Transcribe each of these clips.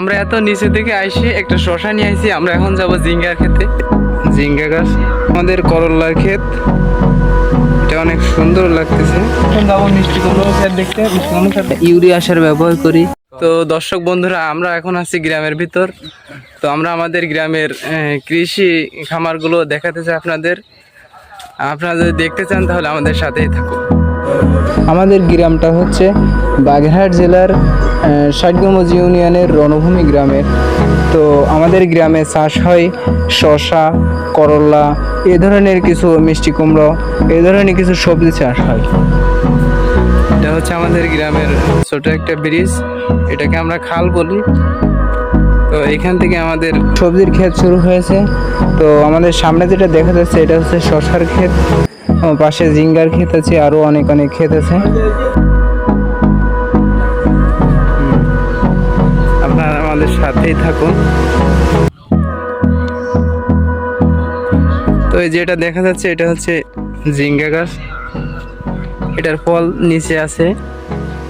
আমরা এত নিচে থেকে আইসি একটা শশা নিয়ে আইছি আমরা এখন যাব জিঙ্গার খেতে। জিঙ্গা গাছ আমাদের করল্লার ক্ষেত। এটা অনেক সুন্দর লাগতেছে। যাব মিষ্টি কুমড়ো ক্ষেত দেখতে মিষ্টি কুমড়ো ক্ষেত ইউরিয়া সার ব্যবহার করি। তো দর্শক বন্ধুরা আমরা এখন আছি গ্রামের ভিতর। তো আমরা আমাদের গ্রামের কৃষি খামারগুলো দেখাতে চাই আপনাদের। আপনারা যদি দেখতে চান তাহলে আমাদের সাথেই থাকুন। আমাদের গ্রামটা হচ্ছে বাগেরহাট জেলার ষাটগমজ ইউনিয়নের রণভূমি গ্রামের তো আমাদের গ্রামে চাষ হয় শশা করলা, এ ধরনের কিছু মিষ্টি কুমড়ো, এ ধরনের কিছু সবজি চাষ হয়। এটা হচ্ছে আমাদের গ্রামের ছোট একটা ব্রিজ। এটাকে আমরা খাল বলি। তো এখান থেকে আমাদের সবজির ক্ষেত শুরু হয়েছে। তো আমাদের সামনে যেটা দেখা যাচ্ছে, এটা হচ্ছে শশার ক্ষেত। পাশে জিঙ্গার ক্ষেত আছে, আরও অনেক অনেক ক্ষেত আছে। আমাদের সাথেই থাকুন। তো এই যেটা দেখা যাচ্ছে, এটা হচ্ছে জিঙ্গা গাছ। এটার ফল নিচে আছে।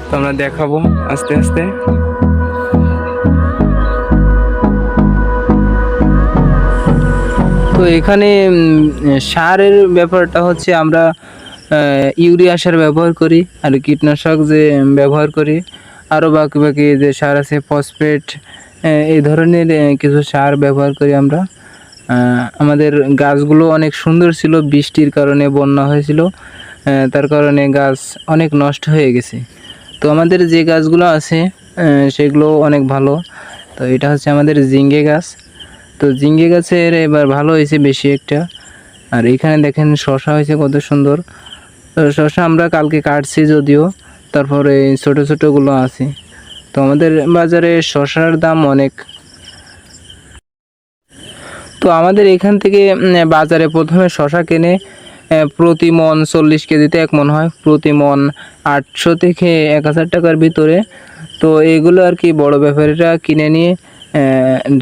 তো আমরা দেখাবো আস্তে আস্তে। তো এখানে সারের ব্যাপারটা হচ্ছে আমরা ইউরিয়া সার ব্যবহার করি আর কীটনাশক যে ব্যবহার করি। আরও বাকি বাকি যে সার আছে, ফসফেট এই ধরনের কিছু সার ব্যবহার করি আমরা। আমাদের গাছগুলো অনেক সুন্দর ছিল, বৃষ্টির কারণে বন্যা হয়েছিল। তার কারণে গাছ অনেক নষ্ট হয়ে গেছে। তো আমাদের যে গাছগুলো আছে সেগুলো অনেক ভালো। তো এটা হচ্ছে আমাদের জিঙ্গে গাছ। তো জিঙ্গে গাছের এবার ভালো হয়েছে বেশি একটা। আর এখানে দেখেন শশা হয়েছে কত সুন্দর। শশা আমরা কালকে কাটছি যদিও, তারপরে ছোটো ছোটোগুলো আছে। তো আমাদের বাজারে শশার দাম অনেক। তো আমাদের এখান থেকে বাজারে প্রথমে শশা কেনে প্রতি মন চল্লিশ কেজিতে এক মন হয়। প্রতি মন আটশো থেকে এক হাজার টাকার ভিতরে। তো এগুলো আর কি বড় ব্যাপারীরা কিনে নিয়ে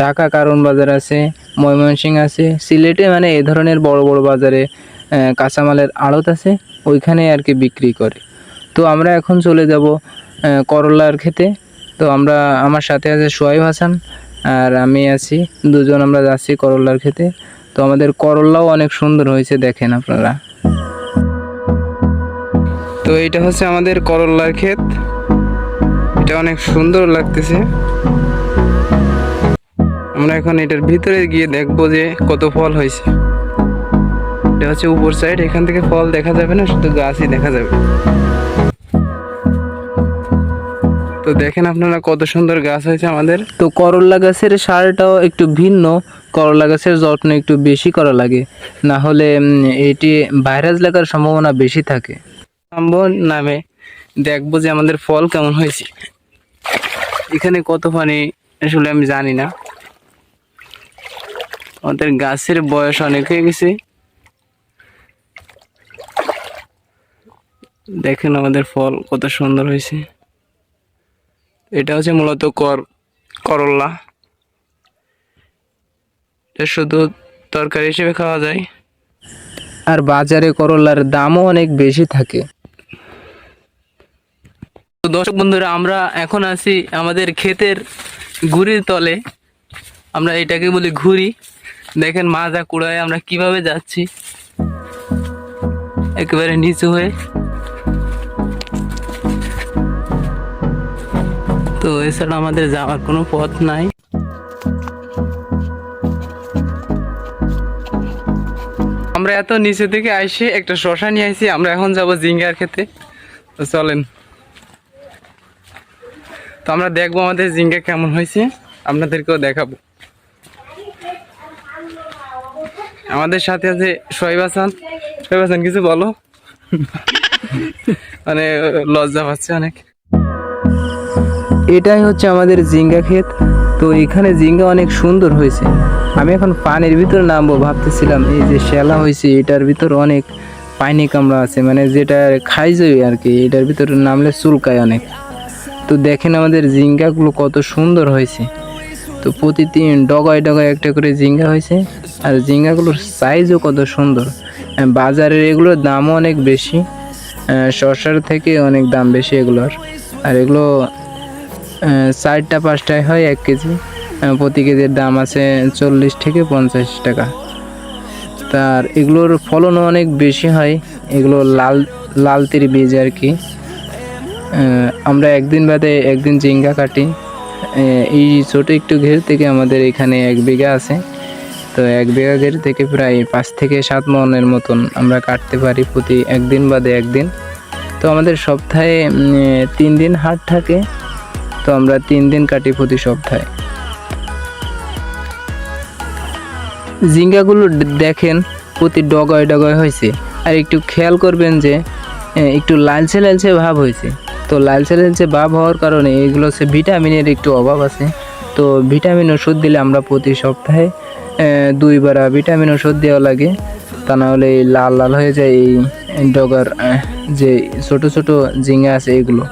ঢাকা কারণ বাজার আছে, ময়মনসিং আছে, সিলেটে মানে এ ধরনের বড় বড় বাজারে কাঁচামালের আড়ত আছে, ওইখানে আর কি বিক্রি করে। তো আমরা এখন চলে যাব করলার খেতে তো আমরা আমার সাথে আছে সোয়াইব হাসান আর আমি আছি, দুজন আমরা যাচ্ছি করল্লার খেতে। তো আমাদের করল্লাও অনেক সুন্দর হয়েছে দেখেন আপনারা। তো এটা হচ্ছে আমাদের করল্লার ক্ষেত। এটা অনেক সুন্দর লাগতেছে। আমরা এখন এটার ভিতরে গিয়ে দেখব যে কত ফল হয়েছে। এটা হচ্ছে উপর সাইড এখান থেকে ফল দেখা যাবে না, শুধু গাছই দেখা যাবে। তো দেখেন আপনারা কত সুন্দর গাছ হয়েছে আমাদের। তো করলা গাছের সারটাও একটু ভিন্ন করলা গাছের যত্ন একটু বেশি করা লাগে না হলে এটি ভাইরাস লাগার সম্ভাবনা বেশি থাকে। নামে দেখব যে আমাদের ফল কেমন হয়েছে। এখানে কত পানি আসলে আমি জানি না। আমাদের গাছের বয়স অনেক হয়ে গেছে। দেখেন আমাদের ফল কত সুন্দর হয়েছে। এটা হচ্ছে মূলত কর করল্লা এটা শুধু তরকারি হিসেবে খাওয়া যায়। আর বাজারে করলার দামও অনেক বেশি থাকে। তো দর্শক বন্ধুরা আমরা এখন আছি আমাদের ক্ষেতের ঘুড়ির তলে। আমরা এটাকে বলি ঘুরি দেখেন মাজা কুড়ায় আমরা কীভাবে যাচ্ছি। একেবারে নিচু হয়ে। তো এছাড়া আমাদের যাওয়ার কোনো পথ নাই। আমরা এত নিচে থেকে আইসি, একটা শশা নিয়ে আইছি আমরা এখন যাব জিঙ্গার খেতে। তো চলেন। তো আমরা দেখব আমাদের জিঙ্গা কেমন হয়েছে, আপনাদেরকেও দেখাবো। আমাদের সাথে আছে সোহেব হাসান। সোহেব হাসান, কিছু বলো? মানে লজ্জা পাচ্ছে অনেক। এটাই হচ্ছে আমাদের জিঙ্গা ক্ষেত। তো এখানে জিঙ্গা অনেক সুন্দর হয়েছে। আমি এখন পানির ভিতরে নামবো, ভাবতেছিলাম এই যে শ্যালা হয়েছে, এটার ভিতর অনেক পানি কামড়া আছে মানে যেটা খাই যাবে আর কি, এটার ভিতরে নামলে চুলকায় অনেক। তো দেখেন আমাদের জিঙ্গাগুলো কত সুন্দর হয়েছে। তো প্রতিদিন ডগায় ডগায় একটা করে জিঙ্গা হয়েছে, আর জিঙ্গাগুলোর সাইজও কত সুন্দর। বাজারের এগুলোর দামও অনেক বেশি শসার থেকে অনেক দাম বেশি এগুলোর। আর এগুলো চারটা পাঁচটায় হয় এক কেজি। প্রতি কেজির দাম আছে চল্লিশ থেকে পঞ্চাশ টাকা। তার এগুলোর ফলনও অনেক বেশি হয়, এগুলো লাল লাল তির বীজ আর কি। আমরা একদিন বাদে একদিন জিঙ্গা কাটি। এই ছোটো একটু ঘের থেকে আমাদের এখানে এক বিঘা আছে। তো এক বিঘা ঘের থেকে প্রায় পাঁচ থেকে সাত মনের মতন আমরা কাটতে পারি প্রতি একদিন বাদে একদিন। তো আমাদের সপ্তাহে তিন দিন হাট থাকে। তো আমরা তিন দিন কাটি প্রতি সপ্তাহে। জিঙ্গাগুলো দেখেন, প্রতি ডগায় ডগায় হয়েছে। আর একটু খেয়াল করবেন যে একটু লালচে লালচে ভাব হয়েছে। তো লালচে লালচে ভাব হওয়ার কারণে এগুলো হচ্ছে ভিটামিনের একটু অভাব আছে। তো ভিটামিন ওষুধ দিলে আমরা প্রতি সপ্তাহে দুইবার ভিটামিন ওষুধ দেওয়া লাগে। তা নাহলে লাল লাল হয়ে যায় এই ডগার যে ছোট ছোট ঝিঙ্গা আছে এগুলো।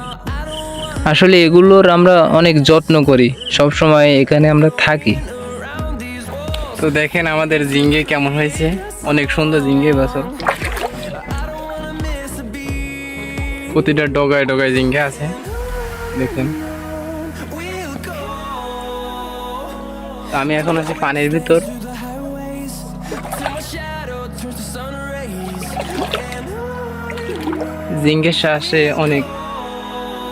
আসলে এগুলোর আমরা অনেক যত্ন করি, সব সময় এখানে আমরা থাকি। তো দেখেন আমাদের জিঙ্গে কেমন হয়েছে? অনেক সুন্দর জিঙ্গে বছর। প্রতিটা ডগায় ডগায় জিঙ্গে আছে। দেখেন। আমি এখন আছি পানির ভিতর। জিঙ্গের শ্বাসে অনেক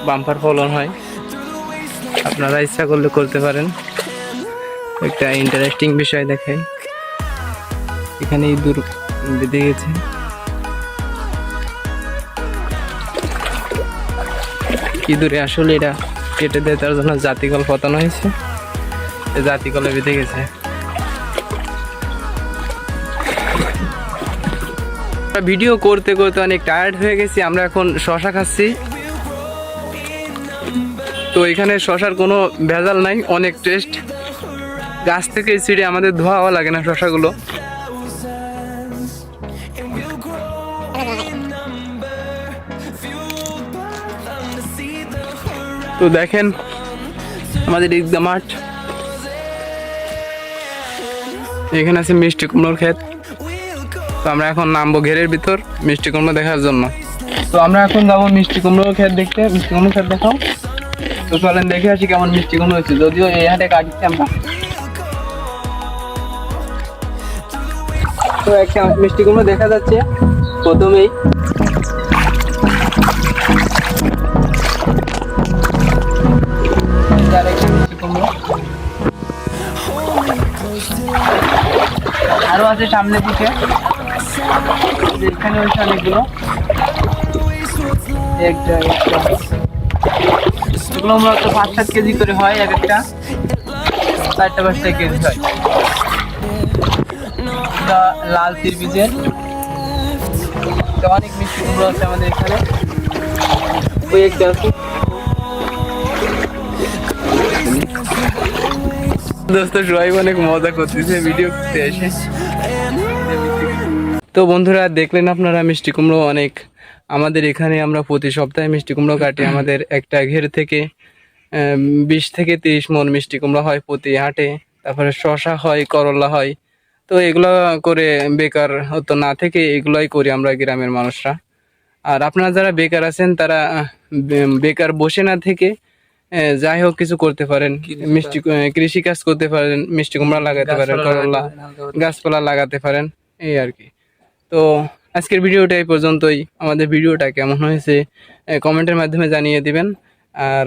বাম্পার ফলন হয়। আপনারা ইচ্ছা করলে করতে পারেন। একটা ইন্টারেস্টিং বিষয় দেখাই। এখানে ইঁদুর বেঁধে গেছে। ইঁদুরে আসলে এটা কেটে দেয়, তার জন্য জাতিকল পতানো হয়েছে। জাতিকলে বেঁধে গেছে। ভিডিও করতে করতে অনেক টায়ার্ড হয়ে গেছি। আমরা এখন শশা খাচ্ছি। তো এখানে শশার কোনো ভেজাল নাই, অনেক টেস্ট গাছ থেকে ছিঁড়ে আমাদের ধোয়াও লাগে না শশাগুলো। তো দেখেন, আমাদের ঈদগা মাঠ। এখানে আছে মিষ্টি কুমড়োর ক্ষেত। তো আমরা এখন নামবো ঘেরের ভিতর মিষ্টি কুমড়ো দেখার জন্য। তো আমরা এখন যাব মিষ্টি কুমড়োর ক্ষেত দেখতে। মিষ্টি কুমড়োর ক্ষেত দেখাও। তো চলেন দেখে আসি কেমন মিষ্টি কুমড়ো হয়েছে। যদিও এই হাটে কাটছি আমরা। তো একটা মিষ্টি কুমড়ো দেখা যাচ্ছে প্রথমেই। আরও আছে সামনের দিকে। এখানে হচ্ছে অনেকগুলো। একটা একটা। এগুলো মূলত পাঁচ সাত কেজি করে হয় এক একটা, চারটা পাঁচটা কেজি হয়। লাল তির বীজের অনেক মিষ্টি কুমড়ো আছে আমাদের এখানে। ওই একটা আছে দোস্ত অনেক মজা ভিডিও তো বন্ধুরা, দেখলেন আপনারা মিষ্টি কুমড়ো অনেক আমাদের এখানে আমরা প্রতি সপ্তাহে মিষ্টি কুমড়ো কাটি। আমাদের একটা ঘের থেকে বিশ থেকে তিরিশ মন মিষ্টি কুমড়ো হয় প্রতি হাটে। তারপরে শশা হয় করলা হয়। তো এগুলো করে বেকার হতো না থেকে এগুলোই করি আমরা গ্রামের মানুষরা। আর আপনারা যারা বেকার আছেন তারা বেকার বসে না থেকে যাই হোক কিছু করতে পারেন। মিষ্টি কৃষি কাজ করতে পারেন মিষ্টি কুমড়া লাগাতে পারেন করলা গাছপালা লাগাতে পারেন এই আর কি। তো আজকের ভিডিওটা এই পর্যন্তই। আমাদের ভিডিওটা কেমন হয়েছে কমেন্টের মাধ্যমে জানিয়ে দিবেন। আর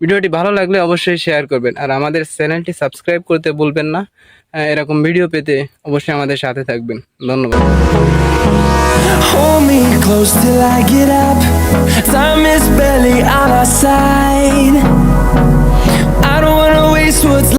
ভিডিওটি ভালো লাগলে অবশ্যই শেয়ার করবেন। আর আমাদের চ্যানেলটি সাবস্ক্রাইব করতে বলবেন না। এরকম ভিডিও পেতে অবশ্যই আমাদের সাথে থাকবেন। ধন্যবাদ। Hold me close till I get up. Time is barely on our side.